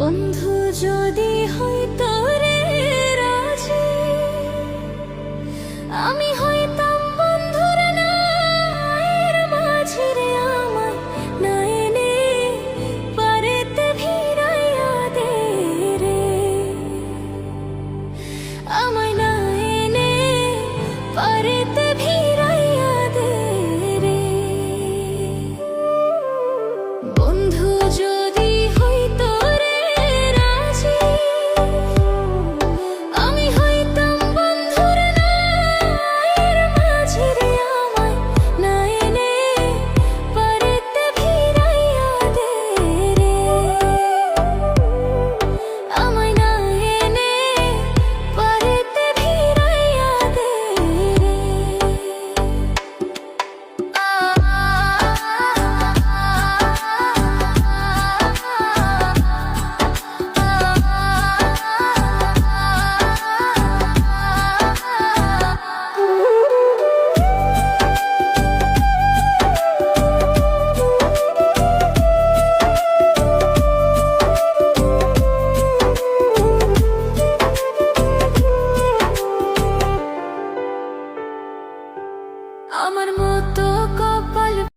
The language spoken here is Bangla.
বন্ধু, যদি হইতো রে রাজি, আমি হইতাম বন্ধুর নায়ের মাঝি আমার নায়নে পারেতে ভিড়াইয়া দে রে। আমায় নায়নে পারেতে আমার মতো কপাল